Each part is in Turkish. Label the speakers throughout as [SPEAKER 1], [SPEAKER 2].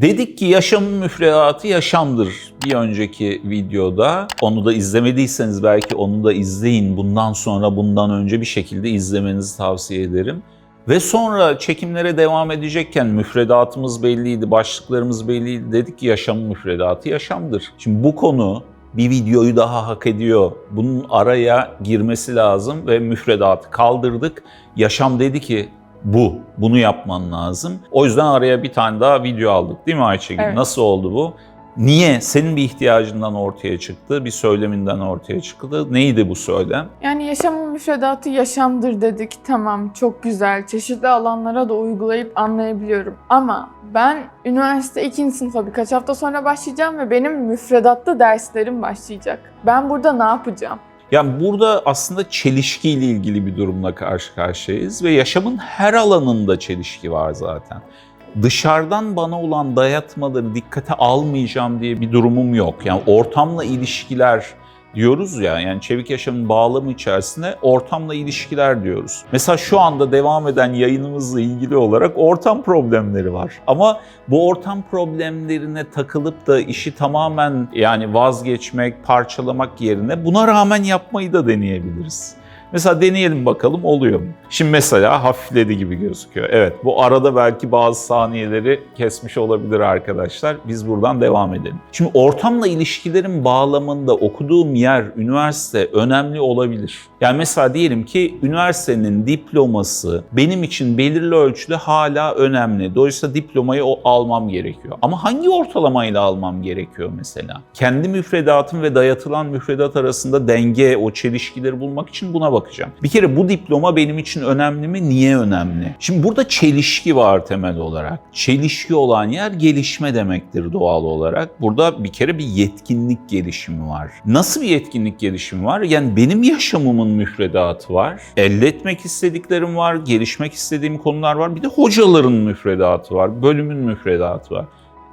[SPEAKER 1] Dedik ki yaşamın müfredatı yaşamdır bir önceki videoda. Onu da izlemediyseniz belki onu da izleyin. Bundan sonra bundan önce bir şekilde izlemenizi tavsiye ederim. Ve sonra çekimlere devam edecekken müfredatımız belliydi, başlıklarımız belliydi. Dedik ki yaşamın müfredatı yaşamdır. Şimdi bu konu bir videoyu daha hak ediyor. Bunun araya girmesi lazım ve müfredatı kaldırdık. Yaşam dedi ki bu, bunu yapman lazım. O yüzden araya bir tane daha video aldık değil mi Ayşegül?
[SPEAKER 2] Evet.
[SPEAKER 1] Nasıl oldu bu? Niye? Senin bir ihtiyacından ortaya çıktı, bir söyleminden ortaya çıktı. Neydi bu söylem?
[SPEAKER 2] Yani yaşamın müfredatı yaşamdır dedik. Tamam çok güzel. Çeşitli alanlara da uygulayıp anlayabiliyorum. Ama ben üniversite ikinci sınıfa birkaç hafta sonra başlayacağım ve benim müfredatta derslerim başlayacak. Ben burada ne yapacağım?
[SPEAKER 1] Yani burada aslında çelişkiyle ilgili bir durumla karşı karşıyayız ve yaşamın her alanında çelişki var zaten. Dışarıdan bana olan dayatmaları dikkate almayacağım diye bir durumum yok. Yani ortamla ilişkiler diyoruz ya yani çevik yaşamın bağlamı içerisinde ortamla ilişkiler diyoruz. Mesela şu anda devam eden yayınımızla ilgili olarak ortam problemleri var. Ama bu ortam problemlerine takılıp da işi tamamen yani vazgeçmek, parçalamak yerine buna rağmen yapmayı da deneyebiliriz. Mesela deneyelim bakalım oluyor mu? Şimdi mesela hafifledi gibi gözüküyor. Evet bu arada belki bazı saniyeleri kesmiş olabilir arkadaşlar. Biz buradan devam edelim. Şimdi ortamla ilişkilerin bağlamında okuduğum yer, üniversite önemli olabilir. Yani mesela diyelim ki üniversitenin diploması benim için belirli ölçüde hala önemli. Dolayısıyla diplomayı o almam gerekiyor. Ama hangi ortalamayla almam gerekiyor mesela? Kendi müfredatım ve dayatılan müfredat arasında denge, o çelişkileri bulmak için buna bakacağım. Bir kere bu diploma benim için önemli mi? Niye önemli? Şimdi burada çelişki var temel olarak. Çelişki olan yer gelişme demektir doğal olarak. Burada bir kere bir yetkinlik gelişimi var. Nasıl bir yetkinlik gelişimi var? Yani benim yaşamımın müfredatı var. Elde etmek istediklerim var, gelişmek istediğim konular var. Bir de hocaların müfredatı var, bölümün müfredatı var.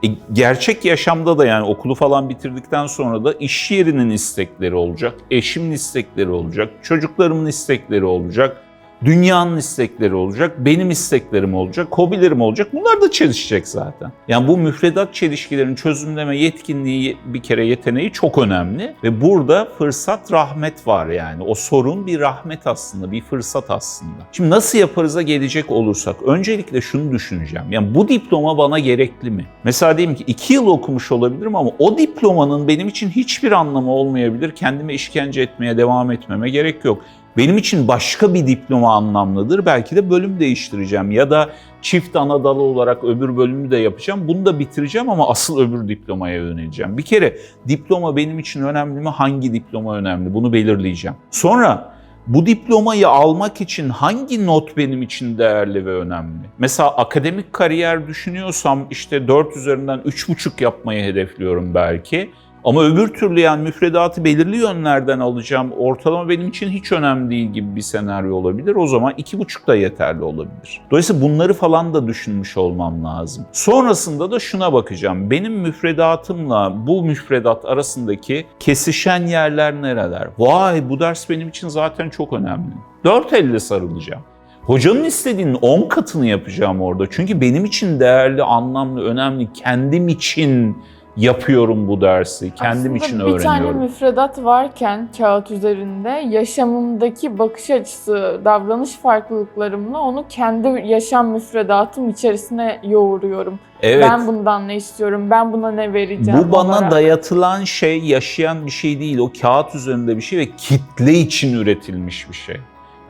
[SPEAKER 1] E, gerçek yaşamda da yani okulu falan bitirdikten sonra da iş yerinin istekleri olacak, eşimin istekleri olacak, çocuklarımın istekleri olacak, dünyanın istekleri olacak, benim isteklerim olacak, hobilerim olacak. Bunlar da çelişecek zaten. Yani bu müfredat çelişkilerini çözümleme yetkinliği bir kere yeteneği çok önemli ve burada fırsat rahmet var yani. O sorun bir rahmet aslında, bir fırsat aslında. Şimdi nasıl yaparız'a gelecek olursak öncelikle şunu düşüneceğim. Yani bu diploma bana gerekli mi? Mesela diyelim ki iki yıl okumuş olabilirim ama o diplomanın benim için hiçbir anlamı olmayabilir. Kendime işkence etmeye devam etmeme gerek yok. Benim için başka bir diploma anlamlıdır. Belki de bölüm değiştireceğim ya da çift ana dalı olarak öbür bölümü de yapacağım. Bunu da bitireceğim ama asıl öbür diplomaya yöneleceğim. Bir kere diploma benim için önemli mi? Hangi diploma önemli? Bunu belirleyeceğim. Sonra bu diplomayı almak için hangi not benim için değerli ve önemli? Mesela akademik kariyer düşünüyorsam işte 4 üzerinden 3,5 yapmayı hedefliyorum belki. Ama öbür türlü yani müfredatı belirli yönlerden alacağım. Ortalama benim için hiç önemli değil gibi bir senaryo olabilir. O zaman iki buçuk da yeterli olabilir. Dolayısıyla bunları falan da düşünmüş olmam lazım. Sonrasında da şuna bakacağım. Benim müfredatımla bu müfredat arasındaki kesişen yerler nereler? Vay bu ders benim için zaten çok önemli. Dört elle sarılacağım. Hocanın istediğinin 10 katını yapacağım orada. Çünkü benim için değerli, anlamlı, önemli, kendim için yapıyorum bu dersi. Kendim
[SPEAKER 2] Aslında
[SPEAKER 1] için
[SPEAKER 2] bir tane
[SPEAKER 1] öğreniyorum.
[SPEAKER 2] müfredat varken kağıt üzerinde yaşamımdaki bakış açısı, davranış farklılıklarımla onu kendi yaşam müfredatım içerisine yoğuruyorum.
[SPEAKER 1] Evet.
[SPEAKER 2] Ben bundan ne istiyorum, ben buna ne vereceğim
[SPEAKER 1] Bu bana
[SPEAKER 2] olarak.
[SPEAKER 1] dayatılan şey yaşayan bir şey değil. O kağıt üzerinde bir şey ve kitle için üretilmiş bir şey.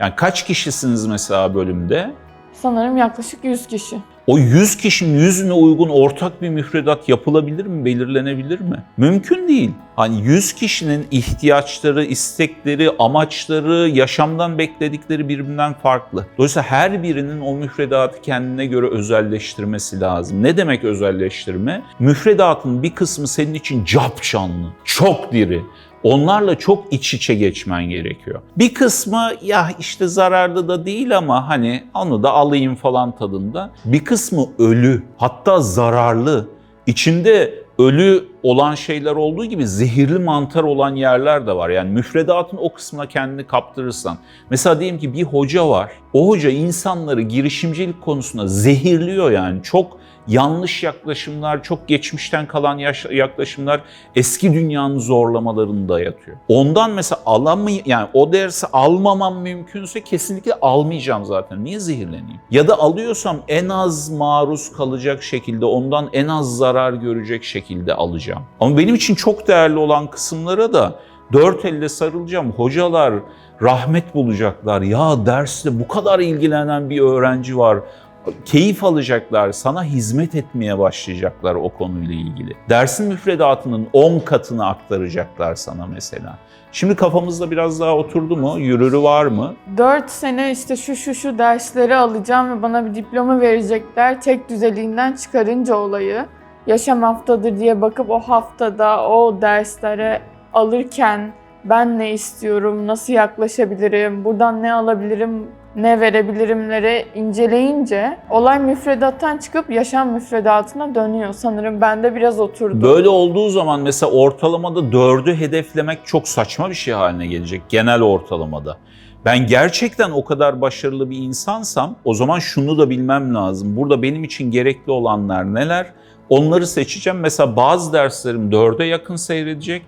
[SPEAKER 1] Yani kaç kişisiniz mesela bölümde?
[SPEAKER 2] Sanırım yaklaşık 100 kişi.
[SPEAKER 1] O 100 kişinin yüzüne uygun ortak bir müfredat yapılabilir mi, belirlenebilir mi? Mümkün değil. Hani 100 kişinin ihtiyaçları, istekleri, amaçları, yaşamdan bekledikleri birbirinden farklı. Dolayısıyla her birinin o müfredatı kendine göre özelleştirmesi lazım. Ne demek özelleştirme? Müfredatın bir kısmı senin için cap çok diri. Onlarla çok iç içe geçmen gerekiyor. Bir kısmı ya işte zararlı da değil ama hani onu da alayım falan tadında. Bir kısmı ölü, hatta zararlı. İçinde ölü olan şeyler olduğu gibi zehirli mantar olan yerler de var. Yani müfredatın o kısmına kendini kaptırırsan. Mesela diyelim ki bir hoca var. O hoca insanları girişimcilik konusunda zehirliyor yani. Çok yanlış yaklaşımlar, çok geçmişten kalan yaklaşımlar eski dünyanın zorlamalarını dayatıyor. Ondan mesela alamay yani o dersi almamam mümkünse kesinlikle almayacağım zaten. Niye zehirleneyim? Ya da alıyorsam en az maruz kalacak şekilde, ondan en az zarar görecek şekilde alacağım. Ama benim için çok değerli olan kısımlara da dört elle sarılacağım. Hocalar rahmet bulacaklar. Ya derste bu kadar ilgilenen bir öğrenci var keyif alacaklar, sana hizmet etmeye başlayacaklar o konuyla ilgili. Dersin müfredatının 10 katını aktaracaklar sana mesela. Şimdi kafamızda biraz daha oturdu mu? Yürürü var mı?
[SPEAKER 2] 4 sene işte şu şu şu dersleri alacağım ve bana bir diploma verecekler. Tek düzeliğinden çıkarınca olayı. Yaşam haftadır diye bakıp o haftada o derslere alırken ben ne istiyorum, nasıl yaklaşabilirim, buradan ne alabilirim, ne verebilirimleri inceleyince olay müfredattan çıkıp yaşam müfredatına dönüyor. Sanırım bende biraz oturdu.
[SPEAKER 1] Böyle olduğu zaman mesela ortalamada 4'ü hedeflemek çok saçma bir şey haline gelecek genel ortalamada. Ben gerçekten o kadar başarılı bir insansam o zaman şunu da bilmem lazım. Burada benim için gerekli olanlar neler? Onları seçeceğim. Mesela bazı derslerim 4'e yakın seyredecek.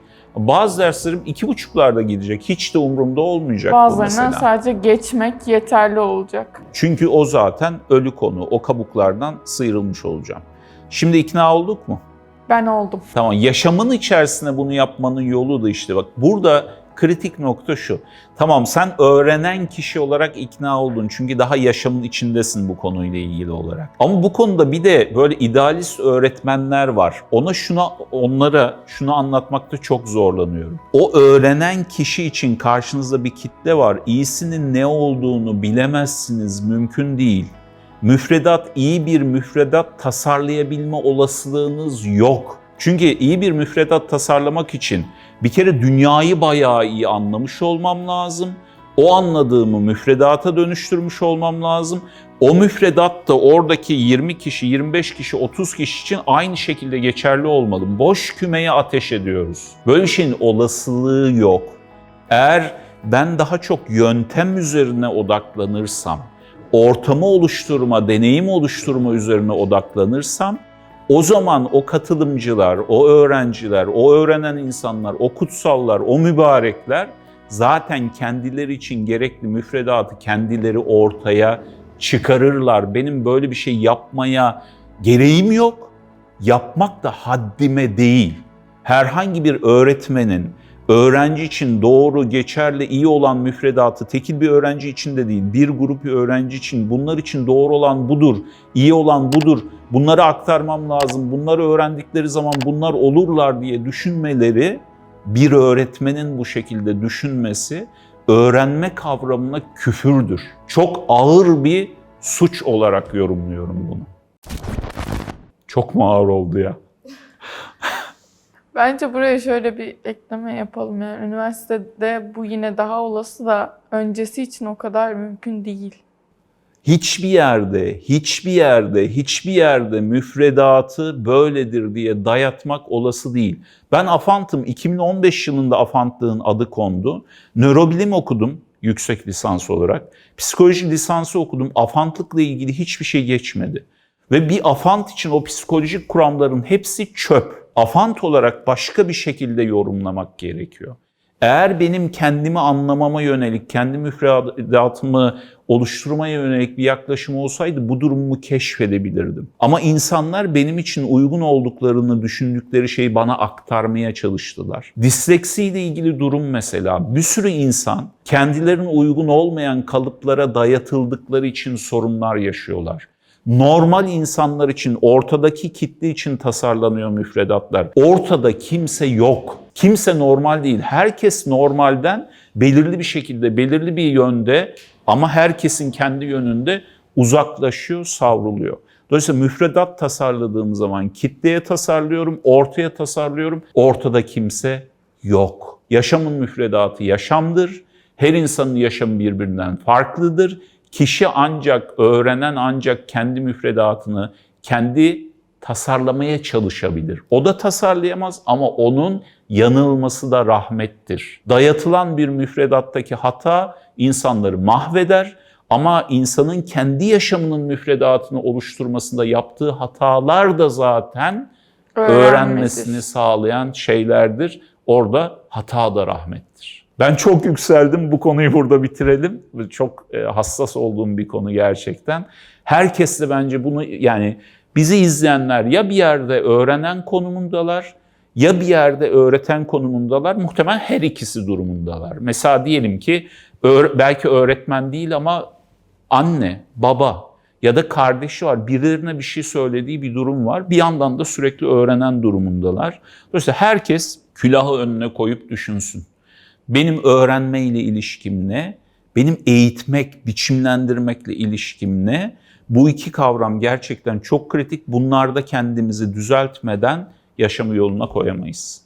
[SPEAKER 1] Bazı derslerim iki buçuklarda gidecek. Hiç de umurumda olmayacak
[SPEAKER 2] Bazılarına sadece geçmek yeterli olacak.
[SPEAKER 1] Çünkü o zaten ölü konu. O kabuklardan sıyrılmış olacağım. Şimdi ikna olduk mu?
[SPEAKER 2] Ben oldum.
[SPEAKER 1] Tamam. Yaşamın içerisinde bunu yapmanın yolu da işte bak burada kritik nokta şu. Tamam sen öğrenen kişi olarak ikna oldun çünkü daha yaşamın içindesin bu konuyla ilgili olarak. Ama bu konuda bir de böyle idealist öğretmenler var. Ona şuna onlara şunu anlatmakta çok zorlanıyorum. O öğrenen kişi için karşınızda bir kitle var. İyisinin ne olduğunu bilemezsiniz, mümkün değil. Müfredat iyi bir müfredat tasarlayabilme olasılığınız yok. Çünkü iyi bir müfredat tasarlamak için bir kere dünyayı bayağı iyi anlamış olmam lazım. O anladığımı müfredata dönüştürmüş olmam lazım. O müfredat da oradaki 20 kişi, 25 kişi, 30 kişi için aynı şekilde geçerli olmalı. Boş kümeye ateş ediyoruz. Böyle bir şeyin olasılığı yok. Eğer ben daha çok yöntem üzerine odaklanırsam, ortamı oluşturma, deneyim oluşturma üzerine odaklanırsam o zaman o katılımcılar, o öğrenciler, o öğrenen insanlar, o kutsallar, o mübarekler zaten kendileri için gerekli müfredatı kendileri ortaya çıkarırlar. Benim böyle bir şey yapmaya gereğim yok. Yapmak da haddime değil. Herhangi bir öğretmenin öğrenci için doğru, geçerli, iyi olan müfredatı tekil bir öğrenci için de değil, bir grup bir öğrenci için bunlar için doğru olan budur, iyi olan budur, bunları aktarmam lazım, bunları öğrendikleri zaman bunlar olurlar diye düşünmeleri, bir öğretmenin bu şekilde düşünmesi öğrenme kavramına küfürdür. Çok ağır bir suç olarak yorumluyorum bunu. Çok mu ağır oldu ya?
[SPEAKER 2] Bence buraya şöyle bir ekleme yapalım. Yani üniversitede bu yine daha olası da öncesi için o kadar mümkün değil.
[SPEAKER 1] hiçbir yerde, hiçbir yerde, hiçbir yerde müfredatı böyledir diye dayatmak olası değil. Ben Afant'ım 2015 yılında Afant'lığın adı kondu. Nörobilim okudum yüksek lisans olarak. Psikoloji lisansı okudum. Afantlıkla ilgili hiçbir şey geçmedi. Ve bir afant için o psikolojik kuramların hepsi çöp. Afant olarak başka bir şekilde yorumlamak gerekiyor. Eğer benim kendimi anlamama yönelik, kendi müfredatımı oluşturmaya yönelik bir yaklaşım olsaydı bu durumumu keşfedebilirdim. Ama insanlar benim için uygun olduklarını düşündükleri şeyi bana aktarmaya çalıştılar. Disleksiyle ilgili durum mesela. Bir sürü insan kendilerine uygun olmayan kalıplara dayatıldıkları için sorunlar yaşıyorlar. Normal insanlar için, ortadaki kitle için tasarlanıyor müfredatlar. Ortada kimse yok. Kimse normal değil. Herkes normalden belirli bir şekilde, belirli bir yönde ama herkesin kendi yönünde uzaklaşıyor, savruluyor. Dolayısıyla müfredat tasarladığım zaman kitleye tasarlıyorum, ortaya tasarlıyorum. Ortada kimse yok. Yaşamın müfredatı yaşamdır. Her insanın yaşamı birbirinden farklıdır. Kişi ancak, öğrenen ancak kendi müfredatını, kendi tasarlamaya çalışabilir. O da tasarlayamaz ama onun yanılması da rahmettir. Dayatılan bir müfredattaki hata insanları mahveder ama insanın kendi yaşamının müfredatını oluşturmasında yaptığı hatalar da zaten öğrenmesini sağlayan şeylerdir. Orada hata da rahmettir. Ben çok yükseldim. Bu konuyu burada bitirelim. Çok e, hassas olduğum bir konu gerçekten. Herkes de bence bunu yani bizi izleyenler ya bir yerde öğrenen konumundalar ya bir yerde öğreten konumundalar. Muhtemelen her ikisi durumundalar. Mesela diyelim ki belki öğretmen değil ama anne, baba ya da kardeşi var. Birilerine bir şey söylediği bir durum var. Bir yandan da sürekli öğrenen durumundalar. Dolayısıyla herkes külahı önüne koyup düşünsün. Benim öğrenmeyle ilişkim ne? Benim eğitmek, biçimlendirmekle ilişkim ne? Bu iki kavram gerçekten çok kritik. Bunlarda kendimizi düzeltmeden yaşamı yoluna koyamayız.